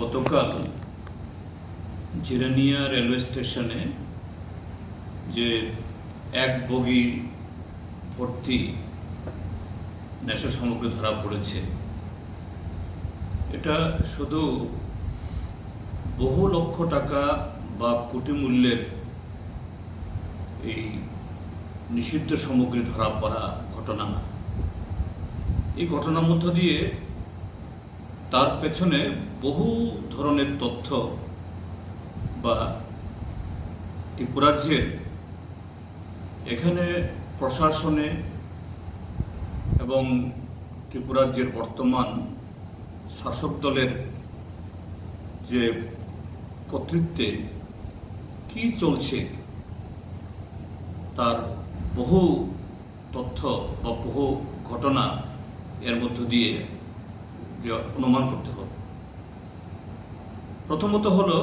গতকাল জিরানিয়া রেলওয়ে স্টেশনে যে এক বগি ভর্তি নেশা সামগ্রী ধরা পড়েছে, এটা শুধু বহু লক্ষ টাকা বা কোটি মূল্যের এই নিষিদ্ধ সামগ্রী ধরা পড়া ঘটনা না। এই ঘটনার মধ্য দিয়ে তার পেছনে বহু ধরনের তথ্য বা ত্রিপুরাজ্যের এখানে প্রশাসনে এবং ত্রিপুরাজ্যের বর্তমান শাসক দলের যে কর্তৃত্বে কি চলছে, তার বহু তথ্য বা বহু ঘটনা এর মধ্য দিয়ে যে অনুমান করতে হবে। প্রথমত হলো,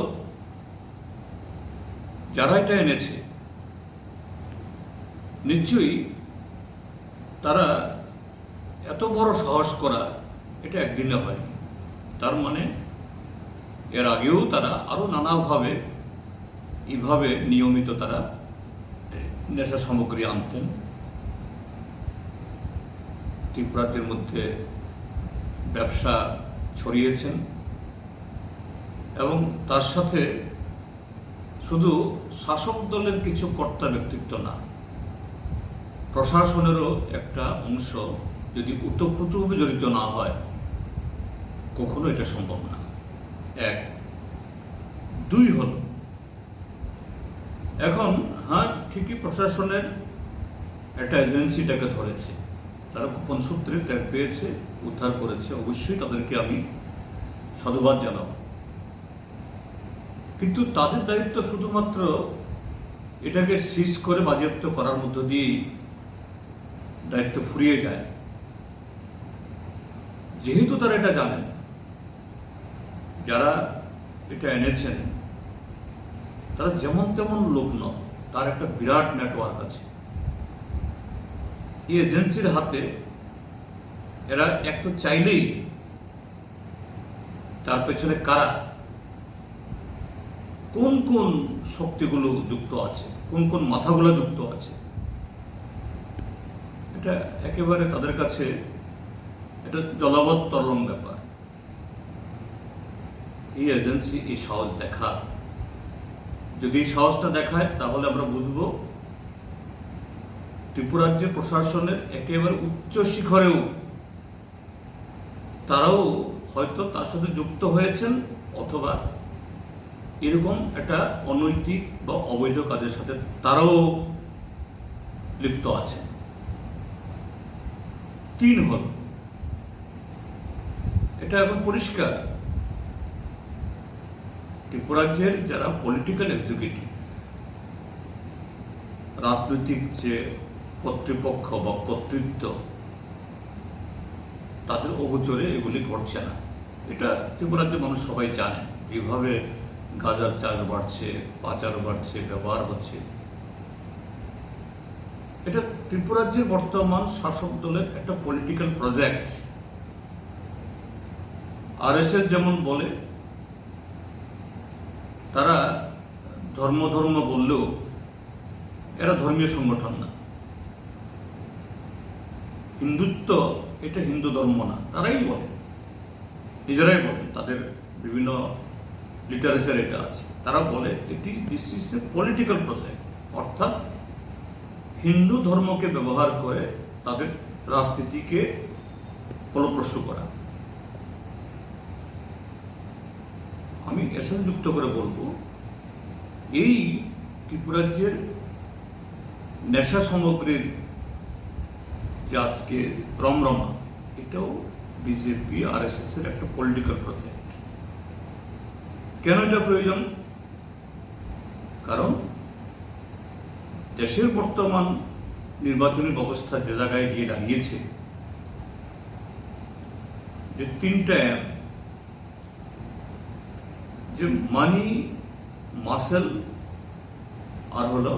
যারা এটা এনেছে, নিশ্চয়ই তারা এত বড় সাহস করা এটা একদিনে হয়নি। তার মানে এর আগেও তারা আরও নানাভাবে এইভাবে নিয়মিত তারা নেশা সামগ্রী আনতেন। ত্রিপুরাজ্যের মধ্যে ব্যবসা ছড়িয়েছেন এবং তার সাথে শুধু শাসক দলের কিছু কর্তা ব্যক্তিত্ব না, প্রশাসনেরও একটা অংশ যদি উত্তপ্রোতভাবে জড়িত না হয়, কখনো এটা সম্ভব না। এক। দুই হল, এখন হ্যাঁ ঠিকই প্রশাসনের একটা এজেন্সিটাকে ধরেছে। তারা গোপন সূত্রে ট্যাগ পেয়েছে, উদ্ধার করেছে। অবশ্যই তাদেরকে আমি সাধুবাদ জানাব। কিন্তু তাদের দায়িত্ব শুধুমাত্র এটাকে সিজ করে বাজেয়াপ্ত করার মধ্য দিয়েই দায়িত্ব ফুরিয়ে যায়। যেহেতু তারা এটা জানেন, যারা এটা এনেছেন, তারা যেমন তেমন লোক নয় তার একটা বিরাট নেটওয়ার্ক আছে। এই এজেন্সির হাতে এরা একটু চাইলেই তার পেছনে কারা? কোন কোন শক্তিগুলো যুক্ত আছে? কোন কোন মাথাগুলো যুক্ত আছে? এটা একেবারে তাদের কাছে এটা জলাবৎ তরলম ব্যাপার। এই এজেন্সি এই সাহস দেখা যদি এই সাহসটা দেখায়, তাহলে আমরা বুঝব ত্রিপুরাজ্যের প্রশাসনের একেবারে উচ্চ শিখরেও তারাও হয়তো তার সাথে যুক্ত হয়েছেন অথবা এরকম একটা অনৈতিক বা অবৈধ কাজের সাথে তারাও লিপ্ত আছে তিন হল। এটা এখন পরিষ্কার। ত্রিপুরাজ্যের যারা পলিটিক্যাল এক্সিকিউটিভ রাজনৈতিক যে কর্তৃপক্ষ বা কর্তৃত্ব তাদের অগোচরে এগুলি ঘটছে না। এটা ত্রিপুরাজ্যের মানুষ সবাই জানে, যেভাবে গাজার চাষ বাড়ছে পাচার বাড়ছে, ব্যবহার হচ্ছে। এটা ত্রিপুরাজ্যের বর্তমান শাসক দলের একটা পলিটিক্যাল প্রজেক্ট আরএসএস যেমন বলে, তারা ধর্ম ধর্ম বললেও এরা ধর্মীয় সংগঠন না। হিন্দুত্ব এটা হিন্দু ধর্ম না, তারাই বলে। নিজেরাই বলে, তাদের বিভিন্ন লিটারেচার এটা আছে। তারা বলে, এটি this is a political project অর্থাৎ হিন্দু ধর্মকে ব্যবহার করে তাদের রাজনীতিকে ফলপ্রসূ করা। আমি এর সাথে যুক্ত করে বলব, এই ত্রিপুরাজ্যের নেশা সামগ্রীর যে আজকে রমরমা এটাও বিজেপি আর এস এস এর একটা পলিটিক্যাল প্রজেক্ট কেন এটা প্রয়োজন? কারণ দেশের বর্তমান নির্বাচনী ব্যবস্থা যে জায়গায় গিয়ে দাঁড়িয়েছে, যে তিনটা অ্যাপ যে মানি মাসেল আর হলো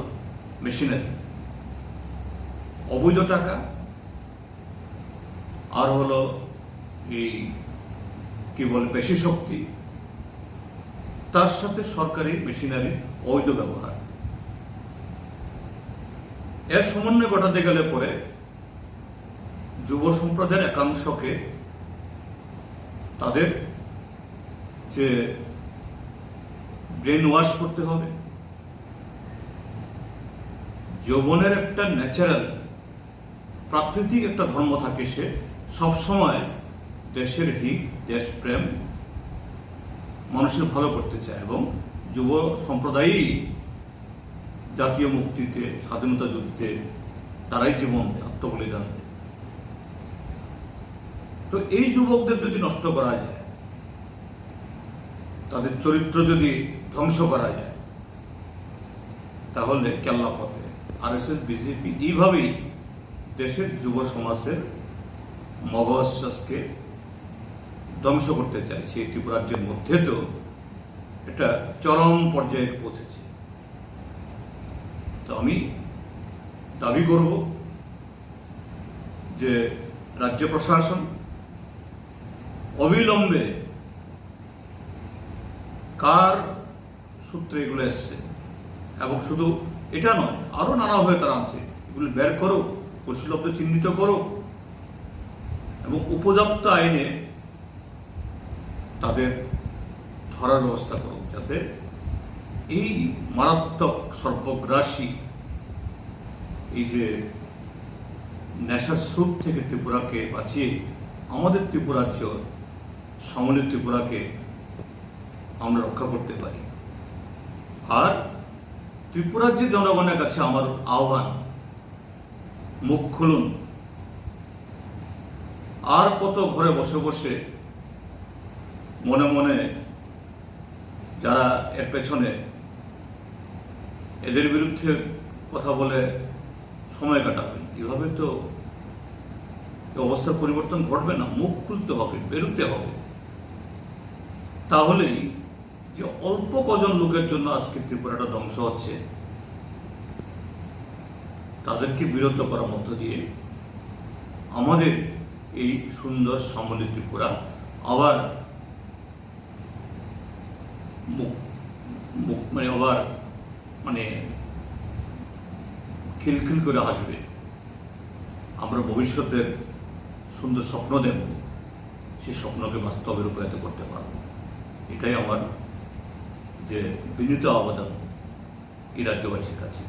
মেশিনারি অবৈধ টাকা আর হলো এই, কি বলে পেশি শক্তি, তার সাথে সরকারি মেশিনারি অবৈধ ব্যবহার। এর সমন্বয় ঘটাতে গেলে পরে যুব সম্প্রদায়ের একাংশকে তাদের যে ব্রেন ওয়াশ করতে হবে, যৌবনের একটা ন্যাচারাল প্রাকৃতিক একটা ধর্ম থাকে সে সবসময় দেশের হিত দেশপ্রেম মানুষের ভালো করতে চায় এবং যুব সম্প্রদায়ই জাতীয় মুক্তিতে, স্বাধীনতা যুদ্ধে তারাই জীবন, আত্মবলিদান তো এই যুবকদের যদি নষ্ট করা যায়, তাদের চরিত্র যদি ধ্বংস করা যায়, তাহলে কেল্লা ফতে। আর এস এস বিজেপি এইভাবেই দেশের যুব সমাজের মগশ্বাসকে ধ্বংস করতে সেই ত্রিপুরাজ্যের মধ্যে তো এটা চরম পর্যায়ে পৌঁছেছে। তো আমি দাবি করব যে রাজ্য প্রশাসন অবিলম্বে কার সূত্রে এগুলো এসছে এবং শুধু এটা নয়, আরও নানাভাবে তারা আছে এগুলো বের করো কুশলব্ধ চিহ্নিত করো এবং উপযুক্ত আইনে তাদের ধরার ব্যবস্থা করো যাতে এই মারাত্মক সর্বগ্রাসী এই যে নেশার স্রোত থেকে ত্রিপুরাকে বাঁচিয়ে আমাদের ত্রিপুরাজ্য সমলিত ত্রিপুরাকে আমরা রক্ষা করতে পারি। আর ত্রিপুরাজ্যের জনগণের কাছে আমার আহ্বান, মুখ খুলুন। আর কত ঘরে বসে বসে মনে মনে যারা এর পেছনে এদের বিরুদ্ধে কথা বলে সময় কাটাবেন। এভাবে তো অবস্থার পরিবর্তন ঘটবে না। মুখ খুলতে হবে, বেরোতে হবে। তাহলেই যে অল্প কজন লোকের জন্য আজকে ত্রিপুরাটা ধ্বংস হচ্ছে, তাদেরকে বিরত করার মধ্য দিয়ে আমাদের এই সুন্দর সমলিত ত্রিপুরা। আবার মানে আবার মানে খিলখিল করে হাসবে। আমরা ভবিষ্যতের সুন্দর স্বপ্ন দেব সেই স্বপ্নকে বাস্তবে রূপায়িত করতে পারব। এটাই আমার যে বিনীত আবেদন এই রাজ্যবাসীর কাছে।